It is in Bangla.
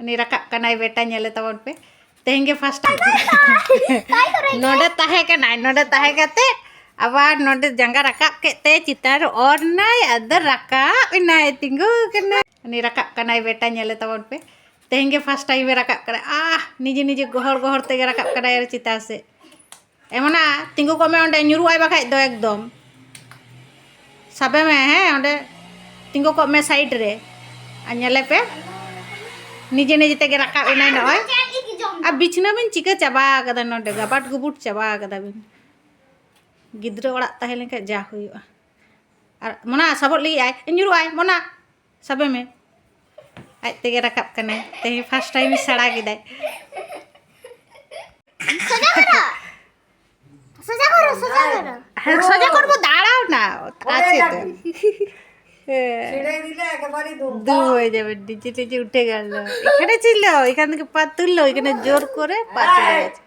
बेटा तब पे तेंगे फ़र्स्ट नोडे अब नोडे जंगा रकाब के चितर और रकाब इनाय तिंगूना बेटा नले तब पे तेहे फ़र्स्ट टाइम रकाब कर आह निजे निजे गहर गहर तेगे रकाब चितर से एमना तिंगु कमे नुरुआई बाखा तो एकदम सबे में है तिंगु में सैड रे पे ᱱᱤᱡᱮ ᱱᱤᱡᱮ ᱛᱮᱜᱮ ᱨᱟᱠᱟᱵ ᱮᱱᱟᱭ ᱱᱚᱜᱼᱚᱭ ᱟᱨ ᱵᱤᱪᱷᱱᱟᱹ ᱵᱤᱱ ᱪᱤᱠᱟᱹ ᱪᱟᱵᱟ ᱟᱠᱟᱫᱟ ᱱᱚᱰᱮ ᱜᱟᱵᱟᱴ ᱜᱩᱵᱩᱴ ᱪᱟᱵᱟ ᱟᱠᱟᱫᱟ ᱵᱤᱱ ᱜᱤᱫᱽᱨᱟᱹ ᱚᱲᱟᱜ ᱛᱟᱦᱮᱸ ᱞᱮᱱᱠᱷᱟᱱ ᱡᱟ ᱦᱩᱭᱩᱜᱼᱟ ᱟᱨ ᱢᱚᱱᱟ ᱥᱟᱵᱚᱜ ᱞᱟᱹᱜᱤᱫ ᱟᱭ ᱧᱩᱨᱩᱜ ᱟᱭ ᱢᱚᱱᱟ ᱥᱟᱵᱮ ᱢᱮ ᱟᱡ ᱛᱮᱜᱮ ᱨᱟᱠᱟᱵ ᱠᱟᱱᱟᱭ ᱛᱮᱦᱮᱧ ᱯᱷᱟᱥᱴ ᱴᱟᱭᱤᱢ ᱥᱮᱬᱟ ᱠᱮᱫᱟᱭ সোজা করো সোজা করো সোজা করব দাঁড়াও না আছে তো দু হয়ে যাবে নিচে টিচে উঠে গেল। এখানে ছিল এখান থেকে পা তুললো এখানে জোর করে পা তুলে গেছে।